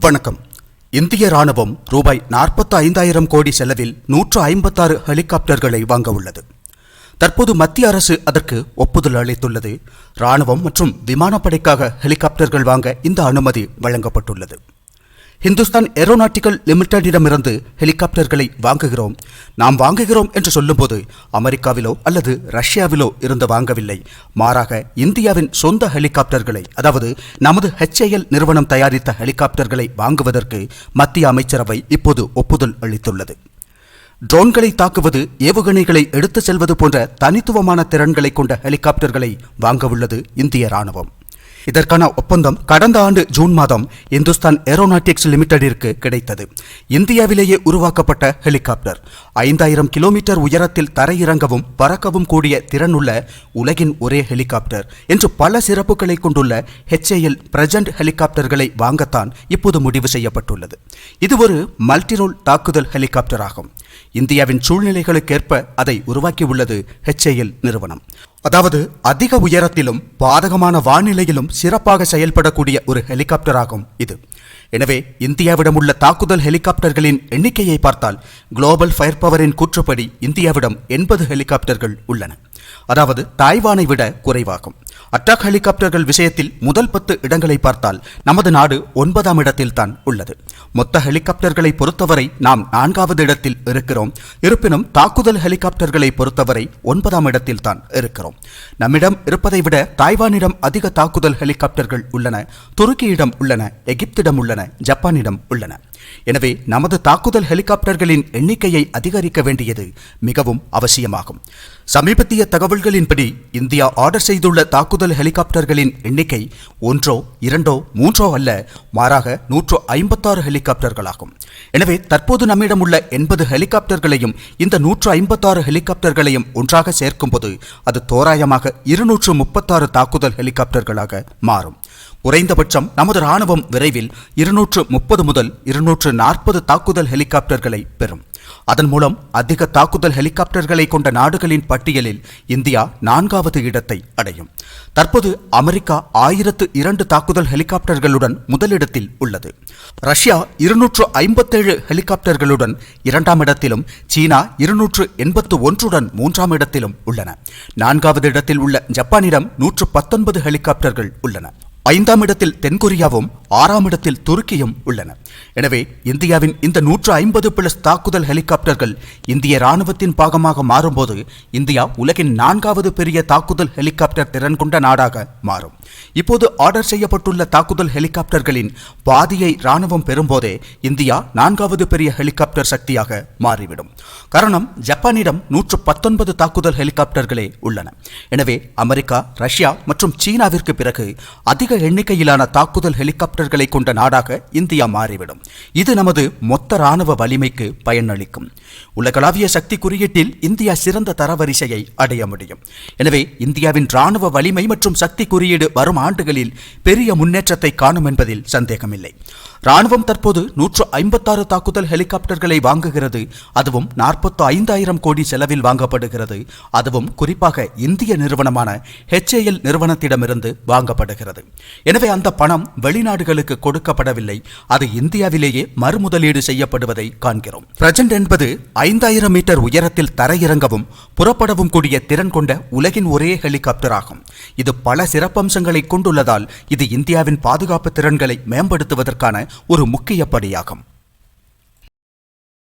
வணக்கம். இந்திய ராணுவம் ரூபாய் நாற்பத்தி ஐந்தாயிரம் கோடி செலவில் நூற்று ஐம்பத்தாறு ஹெலிகாப்டர்களை வாங்க உள்ளது. தற்போது மத்திய அரசு அதற்கு ஒப்புதல் அளித்துள்ளது. ராணுவம் மற்றும் விமானப்படைக்காக ஹெலிகாப்டர்கள் வாங்க இந்த அனுமதி வழங்கப்பட்டுள்ளது. ஹிந்துஸ்தான் ஏரோநாட்டிக்கல் லிமிடெடிடமிருந்து ஹெலிகாப்டர்களை வாங்குகிறோம். நாம் வாங்குகிறோம் என்று சொல்லும்போது அமெரிக்காவிலோ அல்லது ரஷ்யாவிலோ இருந்து வாங்கவில்லை. மாறாக இந்தியாவின் சொந்த ஹெலிகாப்டர்களை அதாவது நமது ஹெச்ஏஎல் நிறுவனம் தயாரித்த ஹெலிகாப்டர்களை வாங்குவதற்கு மத்திய அமைச்சரவை இப்போது ஒப்புதல் அளித்துள்ளது. ட்ரோன்களை தாக்குவது ஏவுகணைகளை எடுத்து செல்வது போன்ற தனித்துவமான திறன்களை கொண்ட ஹெலிகாப்டர்களை வாங்கவுள்ளது இந்திய ராணுவம் இதற்கான ஒப்பந்தம் கடந்த ஆண்டு ஜூன் மாதம் இந்துஸ்தான் ஏரோநாட்டிக்ஸ் லிமிடெடிற்கு கிடைத்தது. இந்தியாவிலேயே உருவாக்கப்பட்ட ஹெலிகாப்டர். ஐந்தாயிரம் கிலோமீட்டர் உயரத்தில் தரையிறங்கவும் பறக்கவும் கூடிய திறனுள்ள உலகின் ஒரே ஹெலிகாப்டர் என்று பல சிறப்புகளை கொண்டுள்ள ஹெச்ஏஎல் பிரஜண்ட் ஹெலிகாப்டர்களை வாங்கத்தான் இப்போது முடிவு செய்யப்பட்டுள்ளது. இது ஒரு மல்டிரோல் தாக்குதல் ஹெலிகாப்டர் ஆகும் இந்தியாவின் சூழ்நிலைகளுக்கேற்ப அதை உருவாக்கியுள்ளது ஹெச்ஏஎல் நிறுவனம். அதாவது அதிக உயரத்திலும் பாதகமான வானிலையிலும் சிறப்பாக செயல்படக்கூடிய ஒரு ஹெலிகாப்டர் ஆகும் இது. எனவே இந்தியாவிடம் உள்ள தாக்குதல் ஹெலிகாப்டர்களின் எண்ணிக்கையை பார்த்தால் குளோபல் ஃபயர் பவரின் கூற்றுப்படி இந்தியாவிடம் எண்பது ஹெலிகாப்டர்கள் உள்ளன. அதாவது தாய்வானை விட குறைவாகும். அட்டாக் ஹெலிகாப்டர்கள் விஷயத்தில் முதல் பத்து இடங்களை பார்த்தால் நமது நாடு ஒன்பதாம் இடத்தில் தான் உள்ளது. மொத்த ஹெலிகாப்டர்களை பொறுத்தவரை நாம் நான்காவது இடத்தில் இருக்கிறோம். இருப்பினும் தாக்குதல் ஹெலிகாப்டர்களை பொறுத்தவரை ஒன்பதாம் இடத்தில் தான் இருக்கிறோம். நம்மிடம் இருப்பதை விட தாய்வானிடம் அதிக தாக்குதல் ஹெலிகாப்டர்கள் உள்ளன. துருக்கியிடம் உள்ளன. எகிப்திடம் உள்ளன. ஜப்பானிடம் உள்ளன. எனவே நமது தாக்குதல் ஹெலிகாப்டர்களின் எண்ணிக்கையை அதிகரிக்க வேண்டியது மிகவும் அவசியமாகும். சமீபத்திய தகவல்களின்படி இந்தியா ஆர்டர் செய்துள்ள தாக்குதல் ஹெலிகாப்டர்களின் எண்ணிக்கை ஒன்றோ இரண்டோ மூன்றோ அல்ல மாறாக நூற்று ஐம்பத்தாறு ஹெலிகாப்டர்களாகும். எனவே தற்போது நம்மிடம் உள்ள எண்பது ஹெலிகாப்டர்களையும் இந்த நூற்று ஐம்பத்தாறு ஹெலிகாப்டர்களையும் ஒன்றாக சேர்க்கும்போது அது தோராயமாக இருநூற்று முப்பத்தாறு தாக்குதல் ஹெலிகாப்டர்களாக மாறும். குறைந்தபட்சம் நமது ராணுவம் விரைவில் இருநூற்று முப்பது முதல் இருநூற்று நாற்பது தாக்குதல் ஹெலிகாப்டர்களை பெறும். அதன் மூலம் அதிக தாக்குதல் ஹெலிகாப்டர்களை கொண்ட நாடுகளின் பட்டியலில் இந்தியா நான்காவது இடத்தை அடையும். தற்போது அமெரிக்கா ஆயிரத்து இரண்டு தாக்குதல் ஹெலிகாப்டர்களுடன் முதலிடத்தில் உள்ளது. ரஷ்யா இருநூற்று ஐம்பத்தேழு ஹெலிகாப்டர்களுடன் இரண்டாம் இடத்திலும் சீனா இருநூற்று எண்பத்து ஒன்றுடன் மூன்றாம் இடத்திலும் உள்ளன. நான்காவது இடத்தில் உள்ள ஜப்பானிடம் நூற்று பத்தொன்பது ஹெலிகாப்டர்கள் உள்ளன. ஐந்தாம் இடத்தில் தென்கொரியாவும் ஆறாம் இடத்தில் துருக்கியும் உள்ளன. எனவே இந்தியாவின் இந்த நூற்று ஐம்பது பிளஸ் தாக்குதல் ஹெலிகாப்டர்கள் இந்திய ராணுவத்தின் பாகமாக மாறும்போது இந்தியா உலகின் நான்காவது பெரிய தாக்குதல் ஹெலிகாப்டர் திறன் கொண்ட நாடாக மாறும். இப்போது ஆர்டர் செய்யப்பட்டுள்ள தாக்குதல் ஹெலிகாப்டர்களின் பாதியை ராணுவம் பெறும்போதே இந்தியா நான்காவது பெரிய ஹெலிகாப்டர் சக்தியாக மாறிவிடும். காரணம் ஜப்பானிடம் நூற்று பத்தொன்பது தாக்குதல் ஹெலிகாப்டர்களே உள்ளன. எனவே அமெரிக்கா ரஷ்யா மற்றும் சீனாவிற்கு பிறகு அதிக எண்ணிக்கையிலான தாக்குதல் ஹெலிகாப்டர் ஹெலிகாப்டர்களை கொண்ட நாடாக இந்தியா மாறிவிடும். இது நமது மொத்த ராணுவ வலிமைக்கு பயனளிக்கும். உலகளாவிய சக்தி குறியீட்டில் இந்தியா சிறந்த தரவரிசையை அடைய முடியும். எனவே இந்தியாவின் ராணுவ வலிமை மற்றும் சக்தி குறியீடு வரும் ஆண்டுகளில் பெரிய முன்னேற்றத்தை காணும் என்பதில் சந்தேகமில்லை. ராணுவம் தற்போது நூற்று ஐம்பத்தாறு தாக்குதல் ஹெலிகாப்டர்களை வாங்குகிறது. அதுவும் நாற்பத்தி ஐந்தாயிரம் கோடி செலவில் வாங்கப்படுகிறது. அதுவும் குறிப்பாக இந்திய நிறுவனமான ஹெச்ஏஎல் நிறுவனத்திடமிருந்து வாங்கப்படுகிறது. எனவே அந்த பணம் வெளிநாடுகளுக்கு கொடுக்கப்படவில்லை. அது இந்தியாவிலேயே மறுமுதலீடு செய்யப்படுவதை காண்கிறோம். பிரஜண்ட் என்பது ஐந்தாயிரம் மீட்டர் உயரத்தில் தரையிறங்கவும் புறப்படவும் கூடிய திறன் கொண்ட உலகின் ஒரே ஹெலிகாப்டர் ஆகும். இது பல சிறப்பம்சங்களை கொண்டுள்ளதால் இது இந்தியாவின் பாதுகாப்பு திறன்களை மேம்படுத்துவதற்கான ஒரு முக்கிய படியாகும்.